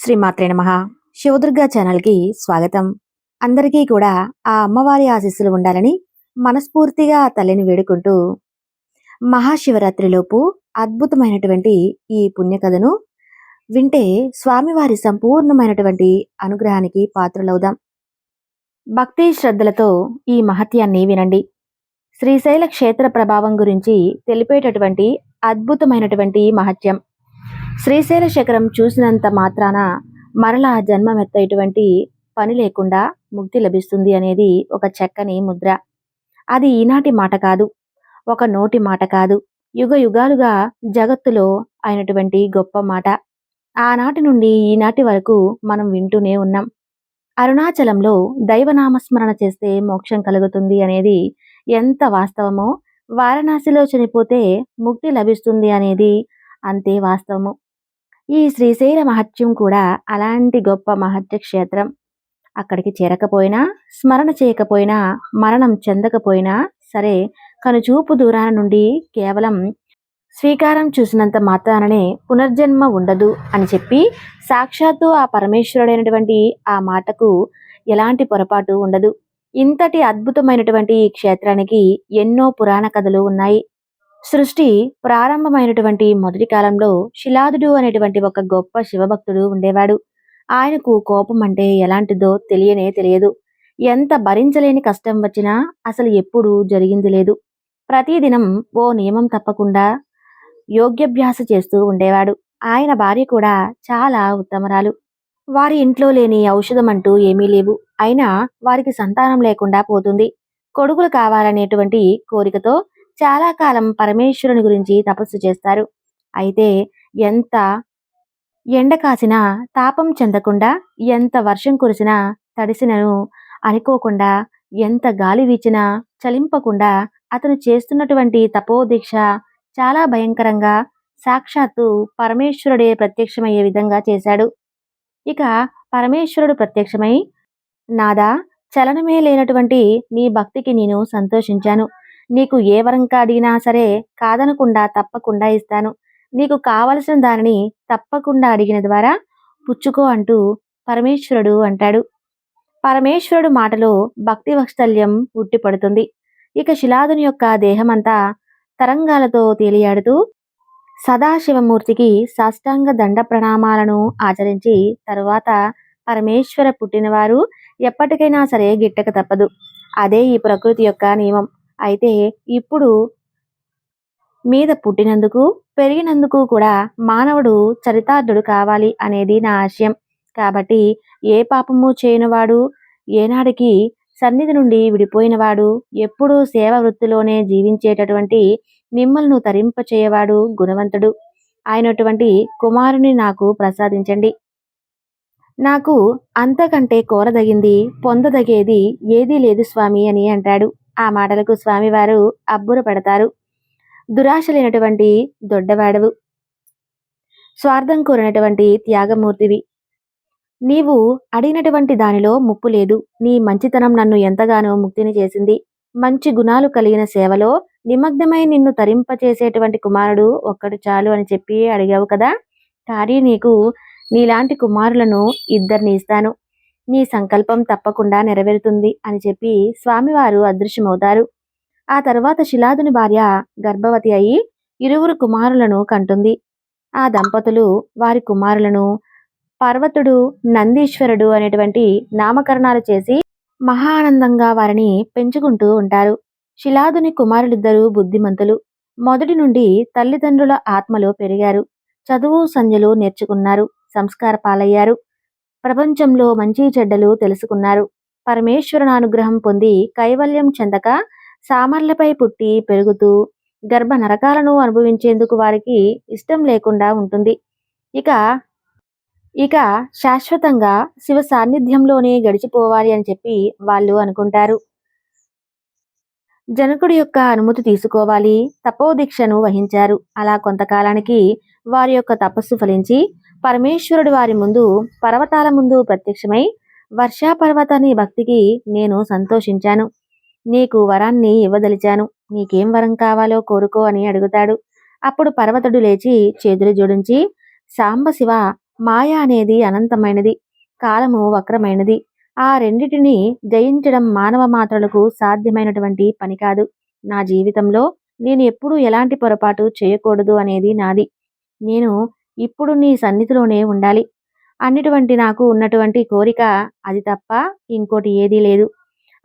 శ్రీమాత్రే నమ. శివదుర్గా ఛానల్కి స్వాగతం. అందరికీ కూడా ఆ అమ్మవారి ఆశీస్సులు ఉండాలని మనస్ఫూర్తిగా తల్లిని వేడుకుంటూ మహాశివరాత్రిలోపు అద్భుతమైనటువంటి ఈ పుణ్యకథను వింటే స్వామివారి సంపూర్ణమైనటువంటి అనుగ్రహానికి పాత్రలవుదాం. భక్తి శ్రద్ధలతో ఈ మహత్యాన్ని వినండి. శ్రీశైల క్షేత్ర ప్రభావం గురించి తెలిపేటటువంటి అద్భుతమైనటువంటి మహత్యం. శ్రీశైల శిఖరం చూసినంత మాత్రాన మరలా జన్మమెత్తేటువంటి పని లేకుండా ముక్తి లభిస్తుంది అనేది ఒక చక్కని ముద్ర. అది ఈనాటి మాట కాదు ఒక నోటి మాట కాదు. యుగ యుగాలుగా జగత్తులో అయినటువంటి గొప్ప మాట. ఆనాటి నుండి ఈనాటి వరకు మనం వింటూనే ఉన్నాం. అరుణాచలంలో దైవనామస్మరణ చేస్తే మోక్షం కలుగుతుంది అనేది ఎంత వాస్తవమో వారణాసిలో చనిపోతే ముక్తి లభిస్తుంది అనేది అంతే వాస్తవము. ఈ శ్రీశైల మహత్యం కూడా అలాంటి గొప్ప మహత్య క్షేత్రం అక్కడికి చేరకపోయినా స్మరణ చేయకపోయినా మరణం చెందకపోయినా సరే కనుచూపు దూరాన నుండి కేవలం స్వీకారం చూసినంత మాత్రాననే పునర్జన్మ ఉండదు అని చెప్పి సాక్షాత్తు ఆ పరమేశ్వరుడైనటువంటి ఆ మాటకు ఎలాంటి పొరపాటు ఉండదు. ఇంతటి అద్భుతమైనటువంటి ఈ క్షేత్రానికి ఎన్నో పురాణ కథలు ఉన్నాయి. సృష్టి ప్రారంభమైనటువంటి మొదటి కాలంలో శిలాదుడు అనేటువంటి ఒక గొప్ప శివభక్తుడు ఉండేవాడు. ఆయనకు కోపం అంటే ఎలాంటిదో తెలియనే తెలియదు. ఎంత భరించలేని కష్టం వచ్చినా అసలు ఎప్పుడూ జరిగింది లేదు. ప్రతిదినం ఓ నియమం తప్పకుండా యోగ్యభ్యాస చేస్తూ ఉండేవాడు. ఆయన భార్య కూడా చాలా ఉత్తమరాలు. వారి ఇంట్లో లేని ఔషధం అంటూ ఏమీ లేవు. అయినా వారికి సంతానం లేకుండా పోతుంది. కొడుకులు కావాలనేటువంటి కోరికతో చాలా కాలం పరమేశ్వరుని గురించి తపస్సు చేస్తారు. అయితే ఎంత ఎండ కాసినా తాపం చెందకుండా ఎంత వర్షం కురిసినా తడిసినను అనుకోకుండా ఎంత గాలి వీచినా చలింపకుండా అతను చేస్తున్నటువంటి తపోదీక్ష చాలా భయంకరంగా సాక్షాత్తు పరమేశ్వరుడే ప్రత్యక్షమయ్యే విధంగా చేశాడు. ఇక పరమేశ్వరుడు ప్రత్యక్షమై నాదా చలనమే లేనటువంటి నీ భక్తికి నేను సంతోషించాను. నీకు ఏ వరంకా అడిగినా సరే కాదనకుండా తప్పకుండా ఇస్తాను. నీకు కావలసిన దానిని తప్పకుండా అడిగిన ద్వారా పుచ్చుకో అంటూ పరమేశ్వరుడు అంటాడు. పరమేశ్వరుడు మాటలో భక్తి వత్సల్యం ఉట్టిపడుతుంది. ఇక శిలాదుని యొక్క దేహమంతా తరంగాలతో తేలియాడుతూ సదాశివమూర్తికి సాష్టాంగ దండ ప్రణామాలను ఆచరించి తరువాత పరమేశ్వర పుట్టినవారు ఎప్పటికైనా సరే గిట్టక తప్పదు. అదే ఈ ప్రకృతి యొక్క నియమం. అయితే ఇప్పుడు మీద పుట్టినందుకు పెరిగినందుకు కూడా మానవుడు చరితార్థుడు కావాలి అనేది నా ఆశయం. కాబట్టి ఏ పాపము చేయనివాడు ఏనాడికి సన్నిధి నుండి విడిపోయినవాడు ఎప్పుడూ సేవ వృత్తిలోనే జీవించేటటువంటి మిమ్మల్ని తరింపచేయవాడు గుణవంతుడు. అయినటువంటి కుమారుని నాకు ప్రసాదించండి. నాకు అంతకంటే కోరదగింది పొందదగేది ఏదీ లేదు స్వామి అని అంటాడు. ఆ మాటలకు స్వామివారు అబ్బుర పడతారు. దురాశ లేనటువంటి దొడ్డవాడవు. స్వార్థం కోరినటువంటి త్యాగమూర్తివి. నీవు అడిగినటువంటి దానిలో ముప్పు లేదు. నీ మంచితనం నన్ను ఎంతగానో ముక్తిని చేసింది. మంచి గుణాలు కలిగిన సేవలో నిమగ్నమై నిన్ను తరింపచేసేటువంటి కుమారుడు ఒక్కడు చాలు అని చెప్పి అడిగావు కదా. కానీ నీకు నీలాంటి కుమారులను ఇద్దరిని ఇస్తాను. నీ సంకల్పం తప్పకుండా నెరవేరుతుంది అని చెప్పి స్వామివారు అదృశ్యమవుతారు. ఆ తర్వాత శిలాదుని భార్య గర్భవతి అయి ఇరువురు కుమారులను కంటుంది. ఆ దంపతులు వారి కుమారులను పర్వతుడు నందీశ్వరుడు అనేటువంటి నామకరణాలు చేసి మహానందంగా వారిని పెంచుకుంటూ ఉంటారు. శిలాదుని కుమారులిద్దరూ బుద్ధిమంతులు. మొదటి నుండి తల్లిదండ్రుల ఆత్మలో పెరిగారు. చదువు సంధ్యలు నేర్చుకున్నారు. సంస్కార పాలయ్యారు ప్రపంచంలో మంచి చెడ్డలు తెలుసుకున్నారు. పరమేశ్వరుని అనుగ్రహం పొంది కైవల్యం చెందక సామర్లపై పుట్టి పెరుగుతూ గర్భ నరకాలను అనుభవించేందుకు వారికి ఇష్టం లేకుండా ఉంటుంది. ఇక ఇక శాశ్వతంగా శివ సాన్నిధ్యంలోనే గడిచిపోవాలి అని చెప్పి వాళ్ళు అనుకుంటారు. జనకుడి యొక్క అనుమతి తీసుకోవాలి తపోదీక్షను వహించారు. అలా కొంతకాలానికి వారి యొక్క తపస్సు ఫలించి పరమేశ్వరుడు వారి ముందు పర్వతాల ముందు ప్రత్యక్షమై వర్షా పర్వతాన్ని భక్తికి నేను సంతోషించాను. నీకు వరాన్ని ఇవ్వదలిచాను. నీకేం వరం కావాలో కోరుకో అని అడుగుతాడు. అప్పుడు పర్వతుడు లేచి చేతులు జోడించి సాంబశివ మాయ అనేది అనంతమైనది కాలము వక్రమైనది. ఆ రెండిటిని జయించడం మానవ మాత్రలకు సాధ్యమైనటువంటి పని కాదు. నా జీవితంలో నేను ఎప్పుడూ ఎలాంటి పొరపాటు చేయకూడదు అనేది నాది. నేను ఇప్పుడు నీ సన్నిధిలోనే ఉండాలి. అన్నిటువంటి నాకు ఉన్నటువంటి కోరిక అది తప్ప ఇంకోటి ఏదీ లేదు.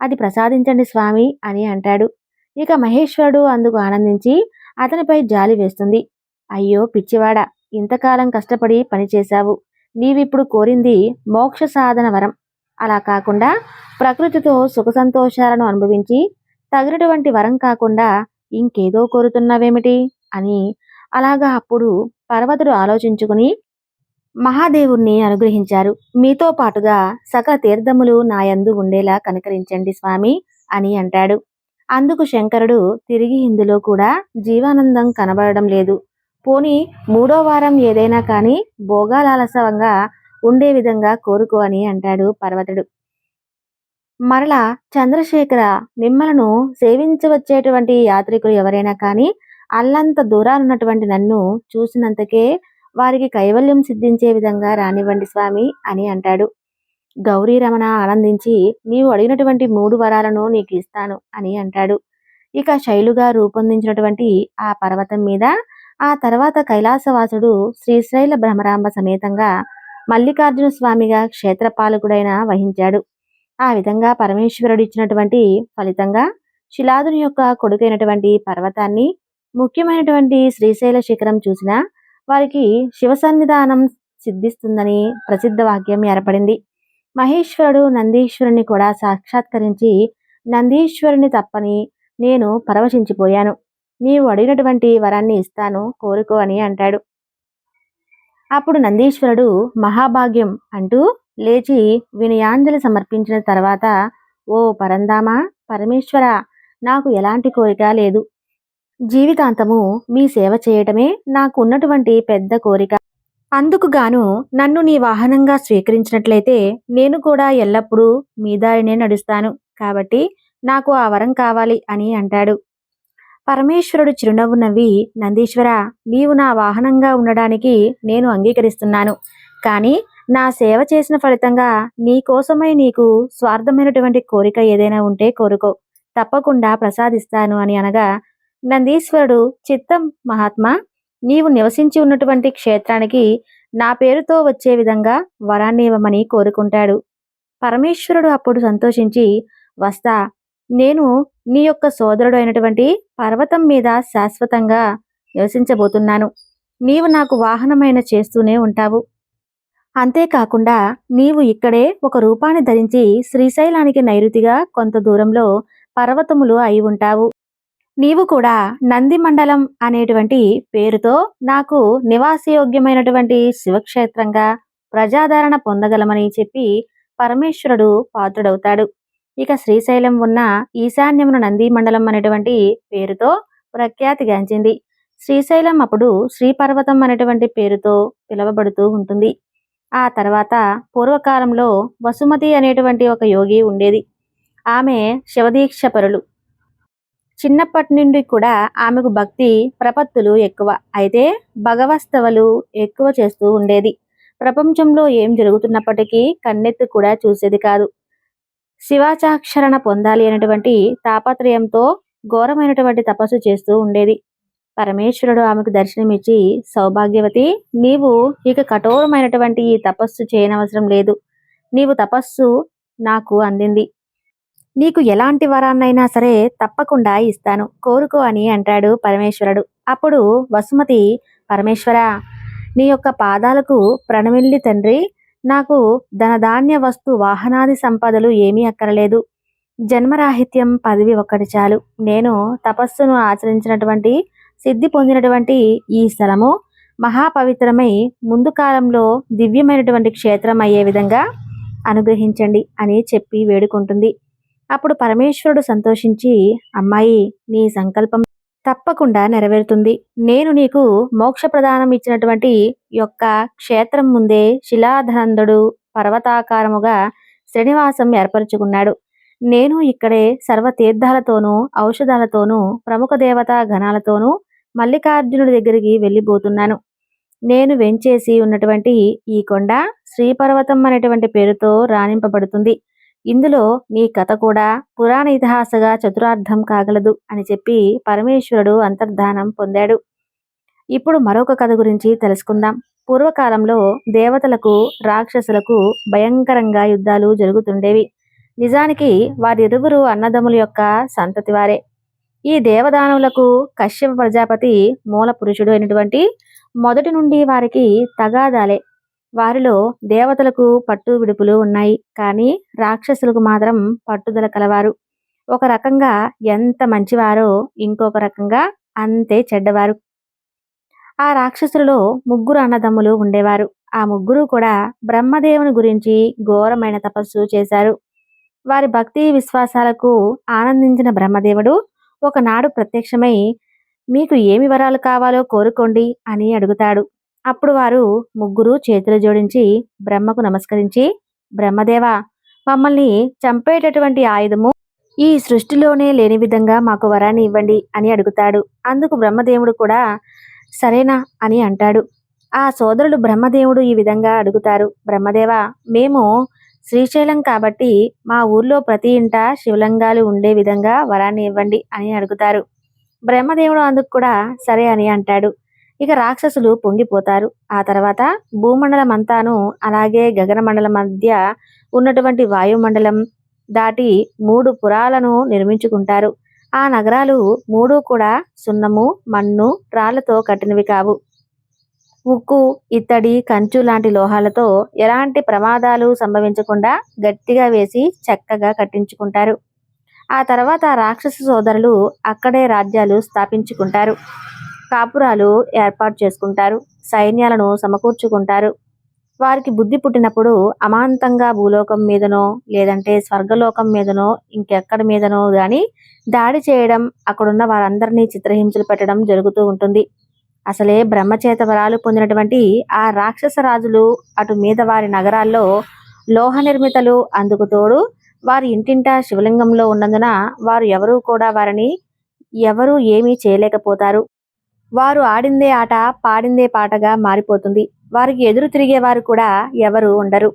అది ప్రసాదించండి స్వామి అని అంటాడు. ఇక మహేశ్వరుడు అందుకు ఆనందించి అతనిపై జాలి వేస్తుంది. అయ్యో పిచ్చివాడ ఇంతకాలం కష్టపడి పనిచేశావు నీవిప్పుడు కోరింది మోక్ష సాధన వరం. అలా కాకుండా ప్రకృతితో సుఖ సంతోషాలను అనుభవించి తగినటువంటి వరం కాకుండా ఇంకేదో కోరుతున్నావేమిటి అని అలాగా అప్పుడు పర్వతుడు ఆలోచించుకుని మహాదేవుణ్ణి అనుగ్రహించారు. మీతో పాటుగా సకల తీర్థములు నాయందు ఉండేలా కనికరించండి స్వామి అని అంటాడు. అందుకు శంకరుడు తిరిగి ఇందులో కూడా జీవానందం కనబడడం లేదు. పోని మూడో వారం ఏదైనా కానీ భోగాలాలసవంగా ఉండే విధంగా కోరుకో అని అంటాడు పర్వతుడు. మరలా చంద్రశేఖర మిమ్మలను సేవించవచ్చేటువంటి యాత్రికులు ఎవరైనా కానీ అల్లంత దూరానున్నటువంటి నన్ను చూసినంతకే వారికి కైవల్యం సిద్ధించే విధంగా రానివ్వండి స్వామి అని అంటాడు. గౌరీ రమణ ఆనందించి నీవు అడిగినటువంటి మూడు వరాలను నీకు ఇస్తాను అని అంటాడు. ఇక శైలుగా రూపొందించినటువంటి ఆ పర్వతం మీద ఆ తర్వాత కైలాసవాసుడు శ్రీశైల భ్రమరాంబ సమేతంగా మల్లికార్జున స్వామిగా క్షేత్రపాలకుడైన వహించాడు. ఆ విధంగా పరమేశ్వరుడు ఇచ్చినటువంటి ఫలితంగా శిలాదుని యొక్క కొడుకైనటువంటి పర్వతాన్ని ముఖ్యమైనటువంటి శ్రీశైల శిఖరం చూసిన వారికి శివ సన్నిధానం సిద్ధిస్తుందని ప్రసిద్ధ వాక్యం ఏర్పడింది. మహేశ్వరుడు నందీశ్వరుని కూడా సాక్షాత్కరించి నందీశ్వరుని తప్పని నేను పరవశించిపోయాను. నీవు అడిగినటువంటి వరాన్ని ఇస్తాను కోరుకో అని అంటాడు. అప్పుడు నందీశ్వరుడు మహాభాగ్యం అంటూ లేచి వినయాంజలి సమర్పించిన తర్వాత ఓ పరందామా పరమేశ్వర నాకు ఎలాంటి కోరిక లేదు. జీవితాంతము మీ సేవ చేయటమే నాకు ఉన్నటువంటి పెద్ద కోరిక. అందుకు గాను నన్ను నీ వాహనంగా స్వీకరించినట్లయితే నేను కూడా ఎల్లప్పుడూ మీ దారినే నడుస్తాను. కాబట్టి నాకు ఆ వరం కావాలి అని అంటాడు. పరమేశ్వరుడు చిరునవ్వు నవ్వి నందీశ్వర నీవు నా వాహనంగా ఉండడానికి నేను అంగీకరిస్తున్నాను. కానీ నా సేవ చేసిన ఫలితంగా నీకోసమై నీకు స్వార్థమైనటువంటి కోరిక ఏదైనా ఉంటే కోరుకో. తప్పకుండా ప్రసాదిస్తాను అని అనగా నందీశ్వరుడు చిత్తం మహాత్మా నీవు నివసించి ఉన్నటువంటి క్షేత్రానికి నా పేరుతో వచ్చే విధంగా వరాన్ని ఇవ్వమని కోరుకుంటాడు. పరమేశ్వరుడు అప్పుడు సంతోషించి వస్తా నేను నీ యొక్క సోదరుడు అయినటువంటి పర్వతం మీద శాశ్వతంగా నివసించబోతున్నాను. నీవు నాకు వాహనమైన చేస్తూనే ఉంటావు. అంతేకాకుండా నీవు ఇక్కడే ఒక రూపాన్ని ధరించి శ్రీశైలానికి నైరుతిగా కొంత దూరంలో పర్వతములు అయి ఉంటావు. నీవు కూడా నంది మండలం అనేటువంటి పేరుతో నాకు నివాసయోగ్యమైనటువంటి శివక్షేత్రంగా ప్రజాదరణ పొందగలమని చెప్పి పరమేశ్వరుడు పాత్రుడవుతాడు. ఇక శ్రీశైలం ఉన్న ఈశాన్యమున నంది మండలం అనేటువంటి పేరుతో ప్రఖ్యాతిగాంచింది శ్రీశైలం అప్పుడు శ్రీపర్వతం అనేటువంటి పేరుతో పిలువబడుతూ ఉంటుంది. ఆ తర్వాత పూర్వకాలంలో వసుమతి అనేటువంటి ఒక యోగి ఉండేది. ఆమె శివదీక్ష పరులు. చిన్నప్పటి నుండి కూడా ఆమెకు భక్తి ప్రపత్తులు ఎక్కువ. అయితే భగవస్తవలు ఎక్కువ చేస్తూ ఉండేది. ప్రపంచంలో ఏం జరుగుతున్నప్పటికీ కన్నెత్తు కూడా చూసేది కాదు. శివాచాక్షరణ పొందాలి అనేటువంటి తాపత్రయంతో ఘోరమైనటువంటి తపస్సు చేస్తూ ఉండేది. పరమేశ్వరుడు ఆమెకు దర్శనమిచ్చి సౌభాగ్యవతి నీవు ఇక కఠోరమైనటువంటి ఈ తపస్సు చేయనవసరం లేదు. నీవు తపస్సు నాకు అందింది. నీకు ఎలాంటి వరాన్నైనా సరే తప్పకుండా ఇస్తాను. కోరుకో అని అంటాడు పరమేశ్వరుడు. అప్పుడు వసుమతి పరమేశ్వర నీ యొక్క పాదాలకు ప్రణమిల్లి తండ్రి. నాకు ధనధాన్య వస్తు వాహనాది సంపదలు ఏమీ అక్కరలేదు. జన్మరాహిత్యం పదవి ఒక్కటి చాలు. నేను తపస్సును ఆచరించినటువంటి సిద్ధి పొందినటువంటి ఈ స్థలము మహాపవిత్రమై ముందు కాలంలో దివ్యమైనటువంటి క్షేత్రం అయ్యే విధంగా అనుగ్రహించండి అని చెప్పి వేడుకుంటుంది. అప్పుడు పరమేశ్వరుడు సంతోషించి అమ్మాయి నీ సంకల్పం తప్పకుండా నెరవేరుతుంది. నేను నీకు మోక్ష ప్రదానం ఇచ్చినటువంటి యొక్క క్షేత్రం ముందే శిలాధనందుడు పర్వతాకారముగా శ్రీనివాసం ఏర్పరచుకున్నాడు. నేను ఇక్కడే సర్వ తీర్థాలతోనూ ఔషధాలతోనూ ప్రముఖ దేవతా గణాలతోనూ మల్లికార్జునుడి దగ్గరికి వెళ్ళిపోతున్నాను. నేను వెంచేసి ఉన్నటువంటి ఈ కొండ శ్రీపర్వతం అనేటువంటి పేరుతో రాణింపబడుతుంది. ఇందులో నీ కథ కూడా పురాణ ఇతిహాసగా చతురార్థం కాగలదు అని చెప్పి పరమేశ్వరుడు అంతర్ధానం పొందాడు. ఇప్పుడు మరొక కథ గురించి తెలుసుకుందాం. పూర్వకాలంలో దేవతలకు రాక్షసులకు భయంకరంగా యుద్ధాలు జరుగుతుండేవి. నిజానికి వారిరువురు అన్నదమ్ముల యొక్క సంతతి వారే. ఈ దేవదానవులకు కశ్యప ప్రజాపతి మూల పురుషుడు అయినటువంటి మొదటి నుండి వారికి తగాదాలే. వారిలో దేవతలకు పట్టు విడుపులు ఉన్నాయి కానీ రాక్షసులకు మాత్రం పట్టుదల కలవారు. ఒక రకంగా ఎంత మంచివారో ఇంకొక రకంగా అంతే చెడ్డవారు. ఆ రాక్షసులలో ముగ్గురు అన్నదమ్ములు ఉండేవారు. ఆ ముగ్గురు కూడా బ్రహ్మదేవుని గురించి ఘోరమైన తపస్సు చేశారు. వారి భక్తి విశ్వాసాలకు ఆనందించిన బ్రహ్మదేవుడు ఒకనాడు ప్రత్యక్షమై మీకు ఏమి వరాలు కావాలో కోరుకోండి అని అడుగుతాడు. అప్పుడు వారు ముగ్గురు చేతులు జోడించి బ్రహ్మకు నమస్కరించి బ్రహ్మదేవ మమ్మల్ని చంపేటటువంటి ఆయుధము ఈ సృష్టిలోనే లేని విధంగా మాకు వరాన్ని ఇవ్వండి అని అడుగుతాడు. అందుకు బ్రహ్మదేవుడు కూడా సరేనా అని అంటాడు. ఆ సోదరుడు బ్రహ్మదేవుడు ఈ విధంగా అడుగుతారు. బ్రహ్మదేవ మేము శ్రీశైలం కాబట్టి మా ఊర్లో ప్రతి ఇంట శివలింగాలు ఉండే విధంగా వరాన్ని ఇవ్వండి అని అడుగుతారు. బ్రహ్మదేవుడు అందుకు కూడా సరే అని అంటాడు. ఇక రాక్షసులు పొంగిపోతారు. ఆ తర్వాత భూమండలం అంతాను అలాగే గగనమండలం మధ్య ఉన్నటువంటి వాయుమండలం దాటి మూడు పురాలను నిర్మించుకుంటారు. ఆ నగరాలు మూడు కూడా సున్నము మన్ను రాళ్ళతో కట్టినవి కావు. ఉక్కు ఇత్తడి కంచు లాంటి లోహాలతో ఎలాంటి ప్రమాదాలు సంభవించకుండా గట్టిగా వేసి చక్కగా కట్టించుకుంటారు. ఆ తర్వాత రాక్షస సోదరులు అక్కడే రాజ్యాలు స్థాపించుకుంటారు. కాపురాలు ఏర్పాటు చేసుకుంటారు. సైన్యాలను సమకూర్చుకుంటారు. వారికి బుద్ధి పుట్టినప్పుడు అమాంతంగా భూలోకం మీదనో లేదంటే స్వర్గలోకం మీదనో ఇంకెక్కడ మీదనో కానీ దాడి చేయడం అక్కడున్న వారందరినీ చిత్రహింసలు పెట్టడం జరుగుతూ ఉంటుంది. అసలే బ్రహ్మచేత వరాలు పొందినటువంటి ఆ రాక్షస రాజులు అటు మీద వారి నగరాల్లో లోహ నిర్మితలు అందుకు తోడు వారి ఇంటింటా శివలింగంలో ఉన్నందున వారు ఎవరూ కూడా వారిని ఎవరూ ఏమీ చేయలేకపోతారు. వారు ఆడిందే ఆట పాడిందే పాటగా మారిపోతుంది. వారికి ఎదురు తిరిగేవారు కూడా ఎవరు ఉండరు.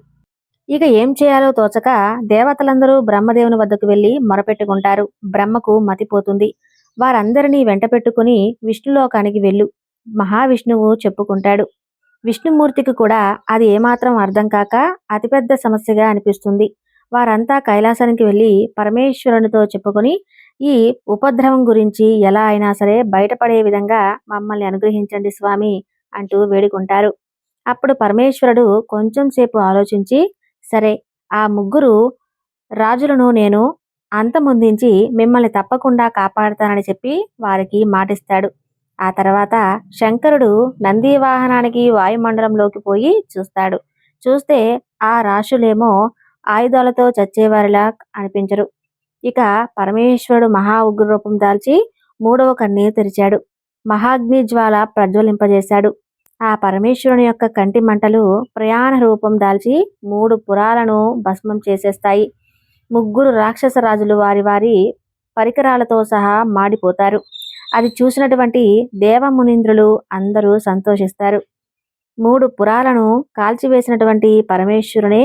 ఇక ఏం చేయాలో తోచక దేవతలందరూ బ్రహ్మదేవుని వద్దకు వెళ్ళి మొరపెట్టుకుంటారు. బ్రహ్మకు మతిపోతుంది. వారందరినీ వెంట పెట్టుకుని విష్ణులోకానికి వెళ్ళు. మహావిష్ణువు చెప్పుకుంటాడు. విష్ణుమూర్తికి కూడా అది ఏమాత్రం అర్థం కాక అతిపెద్ద సమస్యగా అనిపిస్తుంది. వారంతా కైలాసానికి వెళ్ళి పరమేశ్వరునితో చెప్పుకొని ఈ ఉపద్రవం గురించి ఎలా అయినా సరే బయటపడే విధంగా మమ్మల్ని అనుగ్రహించండి స్వామి అంటూ వేడుకుంటారు. అప్పుడు పరమేశ్వరుడు కొంచెం సేపు ఆలోచించి సరే ఆ ముగ్గురు రాజులను నేను అంతమొందించి మిమ్మల్ని తప్పకుండా కాపాడుతానని చెప్పి వారికి మాటిస్తాడు. ఆ తర్వాత శంకరుడు నంది వాహనానికి వాయుమండలంలోకి పోయి చూస్తాడు. చూస్తే ఆ రాశులేమో ఆయుధాలతో చచ్చేవారిలా అనిపించరు. ఇక పరమేశ్వరుడు మహా ఉగ్ర రూపం దాల్చి మూడవ కన్ని తెరిచాడు. మహాగ్ని జ్వాల ప్రజ్వలింపజేశాడు. ఆ పరమేశ్వరుని యొక్క కంటి మంటలు ప్రయాణ రూపం దాల్చి మూడు పురాలను భస్మం చేసేస్తాయి. ముగ్గురు రాక్షస రాజులు వారి వారి పరికరాలతో సహా మాడిపోతారు. అది చూసినటువంటి దేవమునింద్రులు అందరూ సంతోషిస్తారు. మూడు పురాలను కాల్చివేసినటువంటి పరమేశ్వరునే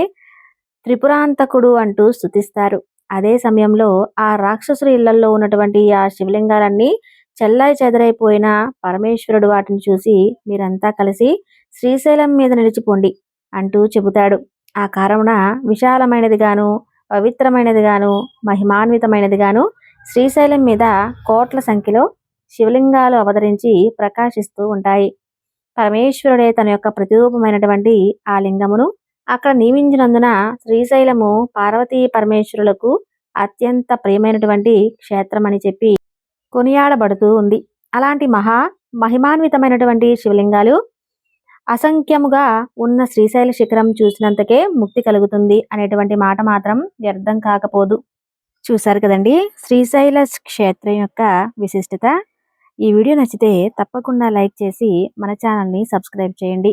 త్రిపురాంతకుడు అంటూ స్థుతిస్తారు అదే సమయంలో ఆ రాక్షసుల ఇళ్ళలో ఉన్నటువంటి ఆ శివలింగాలన్నీ చెల్లాయి చెదరైపోయిన పరమేశ్వరుడు వాటిని చూసి మీరంతా కలిసి శ్రీశైలం మీద నిలిచిపోండి అంటూ చెబుతాడు. ఆ కారమున విశాలమైనదిగాను పవిత్రమైనదిగాను మహిమాన్వితమైనదిగాను శ్రీశైలం మీద కోట్ల సంఖ్యలో శివలింగాలు అవతరించి ప్రకాశిస్తూ ఉంటాయి. పరమేశ్వరుడే తన యొక్క ప్రతిరూపమైనటువంటి ఆ లింగమును అక్కడ నియమించినందున శ్రీశైలము పార్వతీ పరమేశ్వరులకు అత్యంత ప్రియమైనటువంటి క్షేత్రం అని చెప్పి కొనియాడబడుతూ ఉంది. అలాంటి మహా మహిమాన్వితమైనటువంటి శివలింగాలు అసంఖ్యముగా ఉన్న శ్రీశైల శిఖరం చూసినంతకే ముక్తి కలుగుతుంది అనేటువంటి మాట మాత్రం వ్యర్థం కాకపోదు. చూశారు కదండి? శ్రీశైల క్షేత్రం యొక్క విశిష్టత. ఈ వీడియో నచ్చితే తప్పకుండా లైక్ చేసి మన ఛానల్ని సబ్స్క్రైబ్ చేయండి.